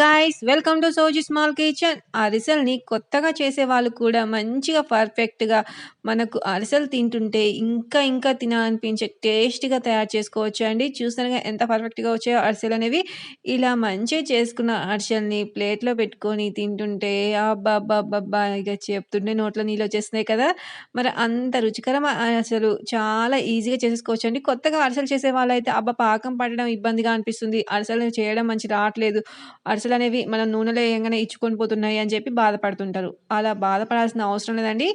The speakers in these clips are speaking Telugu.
Guys welcome to Sowji small kitchen. అరిసెల్ని కొత్తగా చేసే వాళ్ళు కూడా మంచిగా పర్ఫెక్ట్గా మనకు అరిసెలు తింటుంటే ఇంకా ఇంకా తినాలనిపించే టేస్ట్గా తయారు చేసుకోవచ్చు అండి. చూసారుగా ఎంత పర్ఫెక్ట్గా వచ్చాయో అరిసెలు అనేవి. ఇలా మంచిగా చేసుకున్న అరిసెల్ని ప్లేట్లో పెట్టుకొని తింటుంటే అబ్బాబ్బాబ్బా ఇక చెప్తుంటే నోట్లో నీళ్ళు వచ్చేస్తున్నాయి కదా. మరి అంత రుచికరం అసలు చాలా ఈజీగా చేసేసుకోవచ్చు అండి. కొత్తగా అరిసెలు చేసే వాళ్ళైతే అబ్బా పాకం పడడం ఇబ్బందిగా అనిపిస్తుంది. అరిసెలు చేయడం మంచి రావట్లేదు. అరిసెలు అనేవి మనం నూనెలో వేయంగానే ఇచ్చుకొని పోతున్నాయి అని చెప్పి బాధపడుతుంటారు. అలా బాధపడాల్సిన అవసరం లేదండి.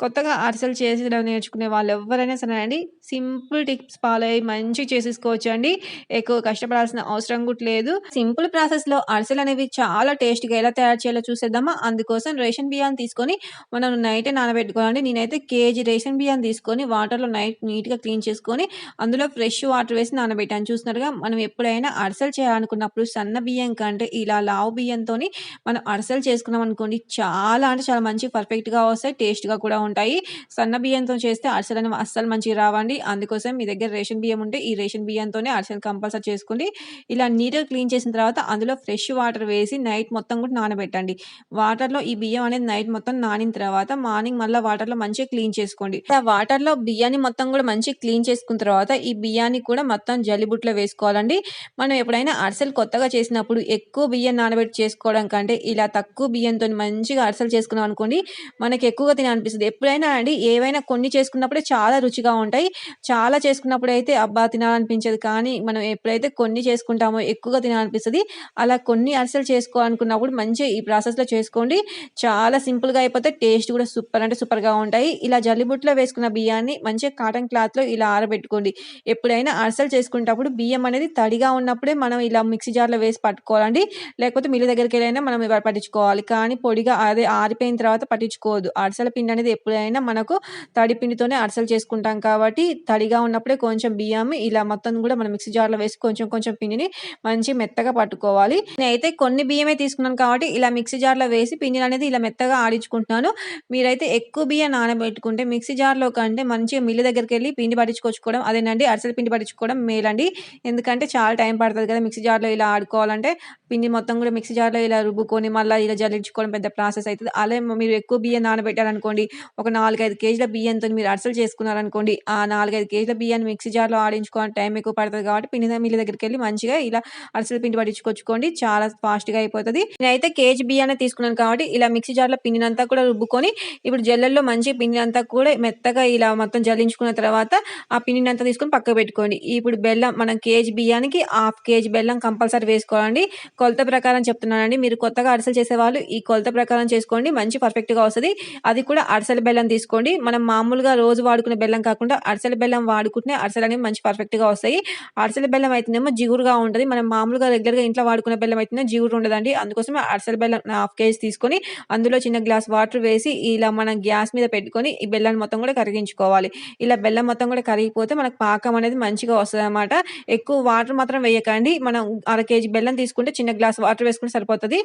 కొత్తగా అరిసెలు చేసేయడం నేర్చుకునే వాళ్ళు ఎవరైనా సరే అండి సింపుల్ టిప్స్ ఫాలో అయ్యి మంచిగా చేసేసుకోవచ్చు అండి ఎక్కువ కష్టపడాల్సిన అవసరం కూడా లేదు. సింపుల్ ప్రాసెస్లో అరిసెలు అనేవి చాలా టేస్ట్గా ఎలా తయారు చేయాలో చూసేద్దామా? అందుకోసం రేషన్ బియ్యాన్ని తీసుకొని మనం నైటే నానబెట్టుకోవాలండి. నేనైతే కేజీ రేషన్ బియ్యాన్ని తీసుకొని వాటర్లో నైట్ నీట్గా క్లీన్ చేసుకొని అందులో ఫ్రెష్ వాటర్ వేసి నానబెట్టాను. చూస్తున్నారుగా మనం ఎప్పుడైనా అరిసెలు చేయాలనుకున్నప్పుడు సన్న బియ్యం కంటే ఇలా లావు బియ్యంతోని మనం అరిసెలు చేసుకున్నాం అనుకోండి చాలా అంటే చాలా మంచి పర్ఫెక్ట్గా వస్తాయి టేస్ట్గా కూడా ఉంటాయి. సన్న బియ్యంతో చేస్తే అరిసెలు అనేవి అస్సలు మంచిగా రావండి. అందుకోసం మీ దగ్గర రేషన్ బియ్యం ఉంటే ఈ రేషన్ బియ్యంతోనే అరిసెలు కంపల్సరీ చేసుకోండి. ఇలా నీట్గా క్లీన్ చేసిన తర్వాత అందులో ఫ్రెష్ వాటర్ వేసి నైట్ మొత్తం కూడా నానబెట్టండి. వాటర్లో ఈ బియ్యం అనేది నైట్ మొత్తం నానిన తర్వాత మార్నింగ్ మళ్ళీ వాటర్లో మంచిగా క్లీన్ చేసుకోండి. ఆ వాటర్లో బియ్యాన్ని మొత్తం కూడా మంచిగా క్లీన్ చేసుకున్న తర్వాత ఈ బియ్యాన్ని కూడా మొత్తం జల్లిబుట్లో వేసుకోవాలండి. మనం ఎప్పుడైనా అరిసెలు కొత్తగా చేసినప్పుడు ఎక్కువ బియ్యం బియ్యం నానబెట్టి చేసుకోవడం కంటే ఇలా తక్కువ బియ్యంతో మంచిగా అరసలు చేసుకున్నాం అనుకోండి మనకి ఎక్కువగా తినాలనిపిస్తుంది ఎప్పుడైనా అండి ఏవైనా కొన్ని చేసుకున్నప్పుడే చాలా రుచిగా ఉంటాయి. చాలా చేసుకున్నప్పుడు అయితే అబ్బా తినాలనిపించదు. కానీ మనం ఎప్పుడైతే కొన్ని చేసుకుంటామో ఎక్కువగా తినాలనిపిస్తుంది. అలా కొన్ని అరసలు చేసుకోవాలనుకున్నప్పుడు మంచిగా ఈ ప్రాసెస్లో చేసుకోండి. చాలా సింపుల్గా అయిపోతే టేస్ట్ కూడా సూపర్ అంటే సూపర్గా ఉంటాయి. ఇలా జల్లిబుట్లో వేసుకున్న బియ్యాన్ని మంచిగా కాటన్ క్లాత్లో ఇలా ఆరబెట్టుకోండి. ఎప్పుడైనా అరసలు చేసుకునేటప్పుడు బియ్యం అనేది తడిగా ఉన్నప్పుడే మనం ఇలా మిక్సీ జార్లో వేసి పట్టుకోవాలండి. లేకపోతే మిల్లు దగ్గరికి వెళ్ళైనా మనం పట్టించుకోవాలి. కానీ పొడిగా అదే ఆరిపోయిన తర్వాత పట్టించుకోవద్దు. అరిసెల పిండి అనేది ఎప్పుడైనా మనకు తడి పిండితోనే అరిసెలు చేసుకుంటాం కాబట్టి తడిగా ఉన్నప్పుడే కొంచెం బియ్యం ఇలా మొత్తం కూడా మనం మిక్సీ జార్లో వేసి కొంచెం కొంచెం పిండిని మంచి మెత్తగా పట్టుకోవాలి. నేనైతే కొన్ని బియ్యమే తీసుకున్నాను కాబట్టి ఇలా మిక్సీ జార్లో వేసి పిండిని అనేది ఇలా మెత్తగా ఆడించుకుంటున్నాను. మీరైతే ఎక్కువ బియ్యం నానబెట్టుకుంటే మిక్సీ జార్లో కంటే మంచిగా మిల్లు దగ్గరికి వెళ్ళి పిండి పట్టించుకొచ్చుకోవడం అదేనండి అరిసెల పిండి పట్టించుకోవడం మేలండి. ఎందుకంటే చాలా టైం పడుతుంది కదా మిక్సీ జార్లో ఇలా ఆడుకోవాలంటే పిండి మొత్తం మొత్తం కూడా మిక్సీ జార్లో ఇలా రుబ్బుకొని మళ్ళీ ఇలా జల్లించుకోవడం పెద్ద ప్రాసెస్ అవుతుంది. అలా మీరు ఎక్కువ బియ్యం నానబెట్టారనుకోండి ఒక నాలుగైదు కేజీల బియ్యంతో మీరు అరిసెలు చేసుకున్నారనుకోండి ఆ నాలుగైదు కేజీల బియ్యాన్ని మిక్సీ జార్లో ఆడించుకోవడం టైం ఎక్కువ పడుతుంది కాబట్టి పిండి మిల్లు దగ్గరికి వెళ్ళి మంచిగా ఇలా అరిసెలు పిండి పట్టించుకొచ్చుకోండి చాలా ఫాస్ట్గా అయిపోతుంది. నేనైతే కేజీ బియ్యాన్ని తీసుకున్నాను కాబట్టి ఇలా మిక్సీ జార్లో పిండినంతా కూడా రుబ్బుకొని ఇప్పుడు జల్లల్లో మంచి పిండి అంతా కూడా మెత్తగా ఇలా మొత్తం జల్లించుకున్న తర్వాత ఆ పిండిని అంతా తీసుకొని పక్కకు పెట్టుకోండి. ఇప్పుడు బెల్లం మనం కేజీ బియ్యానికి హాఫ్ కేజీ బెల్లం కంపల్సరీ వేసుకోవాలండి. కొలత ప్రకారం చెప్తున్నానండి. మీరు కొత్తగా అరిసెలు చేసేవాళ్ళు ఈ కొలత ప్రకారం చేసుకోండి. మంచి పర్ఫెక్ట్గా వస్తుంది. అది కూడా అరిసెల బెల్లం తీసుకోండి. మనం మామూలుగా రోజు వాడుకునే బెల్లం కాకుండా అరిసెల బెల్లం వాడుకుంటే అరిసెలు అనేవి మంచి పర్ఫెక్ట్గా వస్తాయి. అరిసెల బెల్లం అయితేనేమో జిగురుగా ఉంటుంది. మనం మామూలుగా రెగ్యులర్గా ఇంట్లో వాడుకునే బెల్లం అయితేనే జిగురు ఉండదండి. అందుకోసం అరిసెల బెల్లం హాఫ్ కేజీ తీసుకొని అందులో చిన్న గ్లాస్ వాటర్ వేసి ఇలా మనం గ్యాస్ మీద పెట్టుకొని ఈ బెల్లాన్ని మొత్తం కూడా కరిగించుకోవాలి. ఇలా బెల్లం మొత్తం కూడా కరిగిపోతే మనకు పాకం అనేది మంచిగా వస్తుంది అనమాట ఎక్కువ వాటర్ మాత్రం వేయకండి. మనం అర కేజీ బెల్లం తీసుకుంటే చిన్న గ్లాస్ వాటర్ వేసుకుంటే సరిపోతుంది.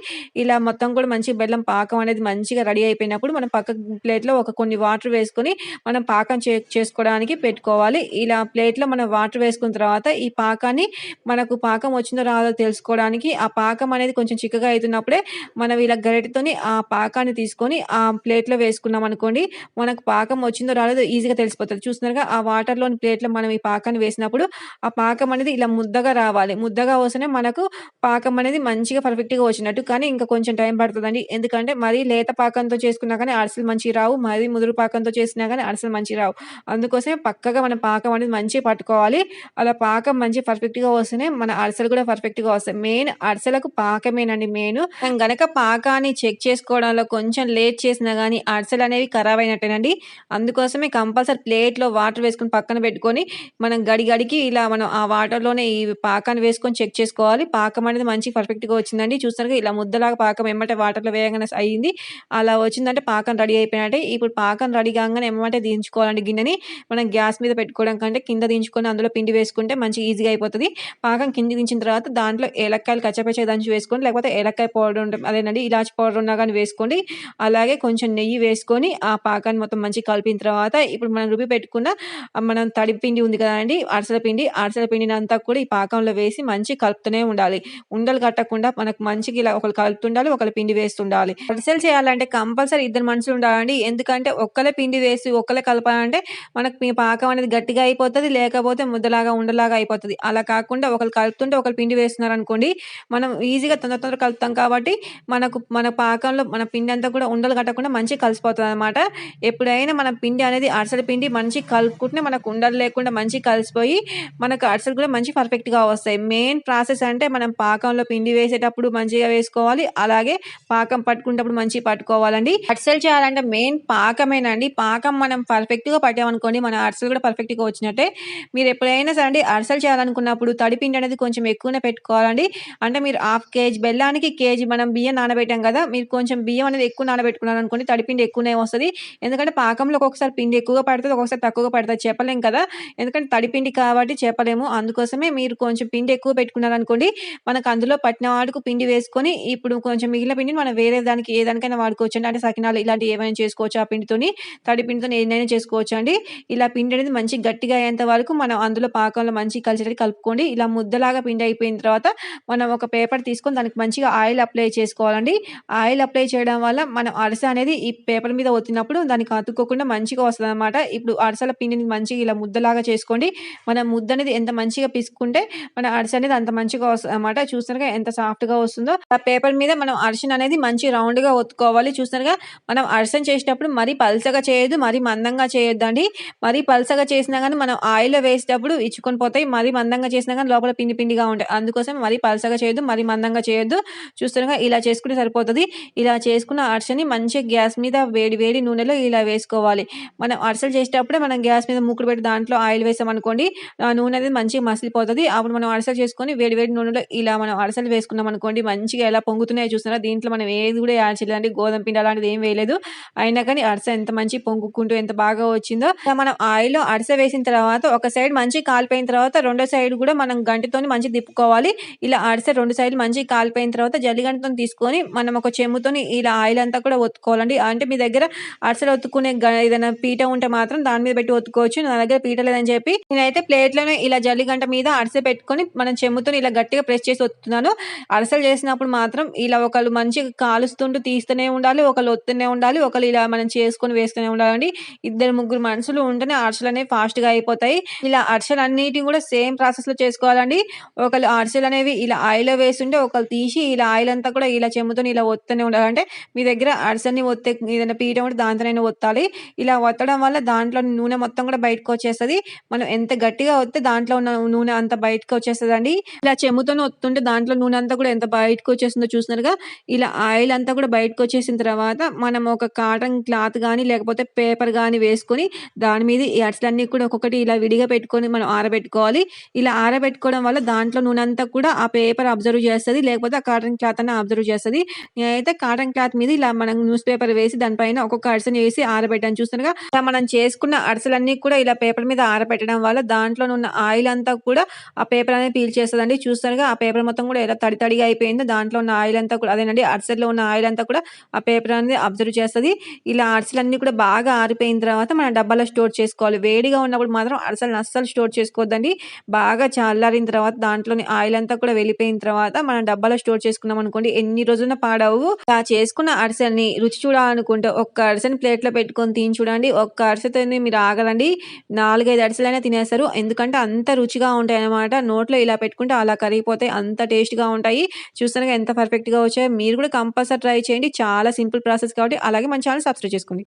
ఇలా మొత్తం కూడా మంచి బెల్లం పాకం అనేది మంచిగా రెడీ అయిపోయినప్పుడు మనం పక్క ప్లేట్లో ఒక కొన్ని వాటర్ వేసుకొని మనం పాకం చే చేసుకోవడానికి పెట్టుకోవాలి. ఇలా ప్లేట్లో మనం వాటర్ వేసుకున్న తర్వాత ఈ పాకాన్ని మనకు పాకం వచ్చిందో రాదో తెలుసుకోవడానికి ఆ పాకం అనేది కొంచెం చిక్కగా అవుతున్నప్పుడే మనం ఇలా గరిటతోని ఆ పాకాన్ని తీసుకొని ఆ ప్లేట్లో వేసుకున్నాం అనుకోండి మనకు పాకం వచ్చిందో రాలేదో ఈజీగా తెలిసిపోతుంది. చూస్తున్నారుగా ఆ వాటర్లోని ప్లేట్లో మనం ఈ పాకాన్ని వేసినప్పుడు ఆ పాకం అనేది ఇలా ముద్దగా రావాలి. ముద్దగా వస్తేనే మనకు పాకం అనేది మంచి మంచిగా పర్ఫెక్ట్గా వచ్చినట్టు కానీ ఇంకా కొంచెం టైం పడుతుందండి. ఎందుకంటే మరీ లేత పాకంతో చేసుకున్నా కానీ అరిసెలు మంచిగా రావు మరీ ముదురు పాకంతో చేసినా కానీ అరిసెలు మంచిగా రావు. అందుకోసమే పక్కగా మన పాకం అనేది మంచిగా పట్టుకోవాలి. అలా పాకం మంచి పర్ఫెక్ట్గా వస్తేనే మన అరిసెలు కూడా పర్ఫెక్ట్గా వస్తాయి. మెయిన్ అరిసెలకు పాకమేనండి మెయిన్ కనుక గనక పాకాన్ని చెక్ చేసుకోవడంలో కొంచెం లేట్ చేసినా కానీ అరిసెలు అనేవి ఖరాబ్ అయినట్టేనండి. అందుకోసమే కంపల్సరీ ప్లేట్లో వాటర్ వేసుకొని పక్కన పెట్టుకొని మనం గడి గడికి ఇలా మనం ఆ వాటర్లోనే ఈ పాకాన్ని వేసుకొని చెక్ చేసుకోవాలి. పాకం అనేది మంచి పర్ఫెక్ట్గా వచ్చిందండి. చూస్తారు ఇలా ముద్దలాగా పాకం ఏమంటే వాటర్లో వేయగానే అయ్యింది. అలా వచ్చిందంటే పాకం రెడీ అయిపోయినట్టే. ఇప్పుడు పాకం రెడీ కాగానే ఏమంటే దించుకోవాలండి గిన్నెని. మనం గ్యాస్ మీద పెట్టుకోవడం కంటే కింద దించుకొని అందులో పిండి వేసుకుంటే మంచి ఈజీగా అయిపోతుంది. పాకం కింది దించిన తర్వాత దాంట్లో ఏలక్కాయలు కచ్చపచ్చ దంచి వేసుకోండి. లేకపోతే ఏలక్కాయ పౌడర్ ఉంటుంది అదేనండి ఇలాచి పౌడర్ ఉన్నా కానీ వేసుకోండి. అలాగే కొంచెం నెయ్యి వేసుకొని ఆ పాకాన్ని మొత్తం మంచి కలిపిన తర్వాత ఇప్పుడు మనం రుబ్బి పెట్టుకున్న మనం తడి పిండి ఉంది కదండి అరసల పిండి. అరసల పిండిని అంతా కూడా ఈ పాకంలో వేసి మంచి కలుపుతూనే ఉండాలి. ఉండలు కట్టకుండా లేకుండా మనకు మంచిగా ఇలా ఒకరు కలుపుతుండాలి. ఒకరు పిండి వేస్తుండాలి. అరిసెలు చేయాలంటే కంపల్సరీ ఇద్దరు మనుషులు ఉండాలండి. ఎందుకంటే ఒక్కలే పిండి వేసి ఒక్కలే కలపాలంటే మనకు పాకం అనేది గట్టిగా అయిపోతుంది లేకపోతే ముద్దలాగా ఉండలాగా అయిపోతుంది అలా కాకుండా ఒకరు కలుపుతుంటే ఒకరు పిండి వేస్తున్నారు అనుకోండి మనం ఈజీగా తొందర తొందరగా కలుపుతాం కాబట్టి మనకు మన పాకంలో మన పిండి అంతా కూడా ఉండలు కట్టకుండా మంచిగా అనమాట ఎప్పుడైనా మన పిండి అనేది అరిసెల పిండి మంచిగా కలుపుకుంటే మనకు ఉండలు లేకుండా మంచిగా కలిసిపోయి మనకు అరిసెలు కూడా మంచి పర్ఫెక్ట్‌గా వస్తాయి. మెయిన్ ప్రాసెస్ అంటే మనం పాకంలో పిండి వేసేటప్పుడు మంచిగా వేసుకోవాలి. అలాగే పాకం పట్టుకునేటప్పుడు మంచిగా పట్టుకోవాలండి. అరిసెలు చేయాలంటే మెయిన్ పాకమేనండి. పాకం మనం పర్ఫెక్ట్‌గా పట్టామనుకోండి మన అరిసెలు కూడా పర్ఫెక్ట్‌గా వచ్చినట్టే. మీరు ఎప్పుడైనా సరే అండి అరిసెలు చేయాలనుకున్నప్పుడు తడిపిండి అనేది కొంచెం ఎక్కువనే పెట్టుకోవాలండి. అంటే మీరు హాఫ్ కేజీ బెల్లానికి కేజీ మనం బియ్యం నానబెట్టాం కదా! మీరు కొంచెం బియ్యం అనేది ఎక్కువ నానబెట్టుకున్నారు అనుకోండి తడిపిండి ఎక్కువనే వస్తుంది ఎందుకంటే పాకంలో ఒక్కొక్కసారి పిండి ఎక్కువగా పడుతుంది ఒక్కొక్కసారి తక్కువగా పడుతుంది చెప్పలేం కదా! ఎందుకంటే తడిపిండి కాబట్టి చెప్పలేము. అందుకోసమే మీరు కొంచెం పిండి ఎక్కువ పెట్టుకున్నారనుకోండి మనకు అందులో పట్టిన వాటుకు పిండి వేసుకొని ఇప్పుడు కొంచెం మిగిలిన పిండిని మనం వేరే దానికి ఏ దానికైనా వాడుకోవచ్చండి. అంటే సకినాలు ఇలాంటివి ఏమైనా చేసుకోవచ్చు ఆ పిండితోని. తడి పిండితోని ఏదైనా చేసుకోవచ్చు అండి ఇలా పిండి అనేది మంచిగా గట్టిగా అయ్యేంత వరకు మనం అందులో పాకంలో మంచి కలిసేటట్టు కలుపుకోండి. ఇలా ముద్దలాగా పిండి అయిపోయిన తర్వాత మనం ఒక పేపర్ తీసుకొని దానికి మంచిగా ఆయిల్ అప్లై చేసుకోవాలండి. ఆయిల్ అప్లై చేయడం వల్ల మనం అరిసె అనేది ఈ పేపర్ మీద ఒత్తినప్పుడు దానికి అతుక్కోకుండా మంచిగా వస్తుంది అనమాట ఇప్పుడు అరిసెల పిండిని మంచిగా ఇలా ముద్దలాగా చేసుకోండి. మన ముద్ద అనేది ఎంత మంచిగా పిసుకుంటే మన అరిసె అనేది అంత మంచిగా వస్తుంది అనమాట చూస్తున్నారుగా ఎంత సా సాఫ్ట్‌గా వస్తుందో. ఆ పేపర్ మీద మనం అరిసెను అనేది మంచి రౌండ్‌గా ఒత్తుకోవాలి. చూస్తున్నారుగా మనం అరిసెను చేసేటప్పుడు మరీ పల్చగా చేయొద్దు. మరీ మందంగా చేయొద్దండి. మరీ పలసగా చేసినా కానీ మనం ఆయిల్‌లో వేసేటప్పుడు ఇచ్చుకొని పోతాయి. మరీ మందంగా చేసినా కానీ లోపల పిండి పిండిగా ఉంటాయి. అందుకోసం మరీ పలసగా చేయొద్దు. మరీ మందంగా చేయొద్దు. చూస్తున్నారుగా ఇలా చేసుకుంటే సరిపోతుంది ఇలా చేసుకున్న అరిసెని మంచిగా గ్యాస్ మీద వేడి వేడి నూనెలో ఇలా వేసుకోవాలి. మనం అరిసెలు చేసేటప్పుడే మనం గ్యాస్ మీద మూకుడు పెట్టి దాంట్లో ఆయిల్ వేసామనుకోండి ఆ నూనె అనేది మంచిగా మసిలిపోతుంది అప్పుడు మనం అరిసెలు చేసుకొని వేడి వేడి నూనెలో ఇలా మనం అరిసెలు వేసుకున్నామనుకోండి మంచిగా ఎలా పొంగుతున్నాయో చూస్తున్నారా? దీంట్లో మనం ఏది కూడా యాడ్ చేయలేదండి. గోధుమ పిండి అలాంటిది ఏం వేయలేదు. అయినా కానీ అరిసె ఎంత మంచిగా పొంగుకుంటూ ఎంత బాగా వచ్చిందో. మనం ఆయిల్‌లో అరిసె వేసిన తర్వాత ఒక సైడ్ మంచి కాలిపోయిన తర్వాత రెండో సైడ్ కూడా మనం గంటెతోని మంచి తిప్పుకోవాలి. ఇలా అరిసె 2 సైడ్‌లు మంచి కాలిపోయిన తర్వాత జల్లిగంటతో తీసుకొని మనం ఒక చెమ్ముతో ఇలా ఆయిల్ అంతా కూడా ఒత్తుకోవాలండి. అంటే మీ దగ్గర అరిసెలు ఒత్తుకునే ఏదైనా పీట ఉంటే మాత్రం దాని మీద పెట్టి ఒత్తుకోవచ్చు. నా దగ్గర పీట లేదని చెప్పి నేనైతే ప్లేట్‌లోనే ఇలా జల్లిగంట మీద అరిసె పెట్టుకొని మనం చెమ్ముతో ఇలా గట్టిగా ప్రెస్ చేసి ఒత్తున్నాను అరిసెలు చేసినప్పుడు మాత్రం ఇలా ఒకళ్ళు మంచిగా కాలుస్తుంటూ తీస్తూనే ఉండాలి. ఒకళ్ళు ఒత్తునే ఉండాలి. ఒకళ్ళు ఇలా మనం చేసుకొని వేస్తూనే ఉండాలండి. ఇద్దరు ముగ్గురు మనుషులు ఉంటేనే అరిసెలనేవి ఫాస్ట్‌గా అయిపోతాయి. ఇలా అరిసెలన్నిటిని కూడా సేమ్ ప్రాసెస్‌లో చేసుకోవాలండి. ఒకళ్ళు అరిసెలనేవి ఇలా ఆయిల్‌లో వేస్తుంటే ఒకళ్ళు తీసి ఇలా ఆయిల్ అంతా కూడా ఇలా చెంబుతోని ఇలా ఒత్తుతూనే ఉండాలి. అంటే మీ దగ్గర అరిసెలని ఒత్తే ఏదైనా పీఠం ఉంటే దాంతోనైనా ఒత్తాలి. ఇలా ఒత్తడం వల్ల దాంట్లో నూనె మొత్తం కూడా బయటకు వచ్చేస్తుంది మనం ఎంత గట్టిగా వస్తే దాంట్లో ఉన్న నూనె అంతా అండి ఇలా చెమ్ముతోనే ఒత్తుతుంటే దాంట్లో నూనె అంతా అంతా కూడా ఎంత బయటకు వచ్చేసిందో చూస్తున్నారుగా? ఇలా ఆయిల్ అంతా కూడా బయటకు వచ్చేసిన తర్వాత మనం ఒక కాటన్ క్లాత్ కానీ లేకపోతే పేపర్ కానీ వేసుకొని దాని మీద ఈ అట్లన్నీ కూడా ఒక్కొక్కటి ఇలా విడిగా పెట్టుకొని మనం ఆరబెట్టుకోవాలి. ఇలా ఆరబెట్టుకోవడం వల్ల దాంట్లో నూనె అంతా కూడా ఆ పేపర్ అబ్జర్వ్ చేస్తది. లేకపోతే ఆ కాటన్ క్లాత్ అన్న అబ్జర్వ్ చేస్తది. నేనైతే కాటన్ క్లాత్ మీద ఇలా మనం న్యూస్ పేపర్ వేసి దాని పైన ఒక్కొక్క అరిసెని వేసి ఆరబెట్టాను చూస్తున్నాగా ఇలా మనం చేసుకున్న అరిసెలన్నీ కూడా ఇలా పేపర్ మీద ఆరబెట్టడం వల్ల దాంట్లోనున్న ఆయిల్ అంతా కూడా ఆ పేపర్ అనేది పీల్చేస్తదండి. చూస్తారుగా? ఆ పేపర్ మొత్తం కూడా ఎలా తడి తడిగా అయిపోయిందో దాంట్లో ఉన్న ఆయిల్ అంతా కూడా అదేనండి అరిసెల్లో ఉన్న ఆయిల్ అంతా కూడా ఆ పేపర్ అనేది అబ్జర్వ్ చేస్తుంది ఇలా అరిసెలన్నీ కూడా బాగా ఆరిపోయిన తర్వాత మనం డబ్బాలో స్టోర్ చేసుకోవాలి. వేడిగా ఉన్నప్పుడు మాత్రం అరిసెలను అస్సలు స్టోర్ చేసుకోవద్దండి. బాగా చల్లారిన తర్వాత దాంట్లోని ఆయిల్ అంతా కూడా వెళ్ళిపోయిన తర్వాత మనం డబ్బాలో స్టోర్ చేసుకున్నాం అనుకోండి ఎన్ని రోజున పాడవు ఆ చేసుకున్న అరిసెల్ని రుచి చూడాలనుకుంటే ఒక్క అరిసెని ప్లేట్‌లో పెట్టుకొని తిని చూడండి. ఒక్క అరిసెతోని మీరు ఆగరండి. 4, 5 అరిసెలైనా తినేస్తారు. ఎందుకంటే అంత రుచిగా ఉంటాయి అన్నమాట నోట్లో ఇలా పెట్టుకుంటే అలా కరిగిపోతాయి. అంత టేస్ట్‌గా ఉంటాయి. చూస్తున్నారుగా ఎంత పర్ఫెక్ట్‌గా వచ్చాయో. మీరు కూడా కంపల్సరీ ట్రై చేయండి. చాలా సింపుల్ ప్రాసెస్ కాబట్టి అలాగే మన ఛానల్ సబ్స్క్రైబ్ చేసుకోండి.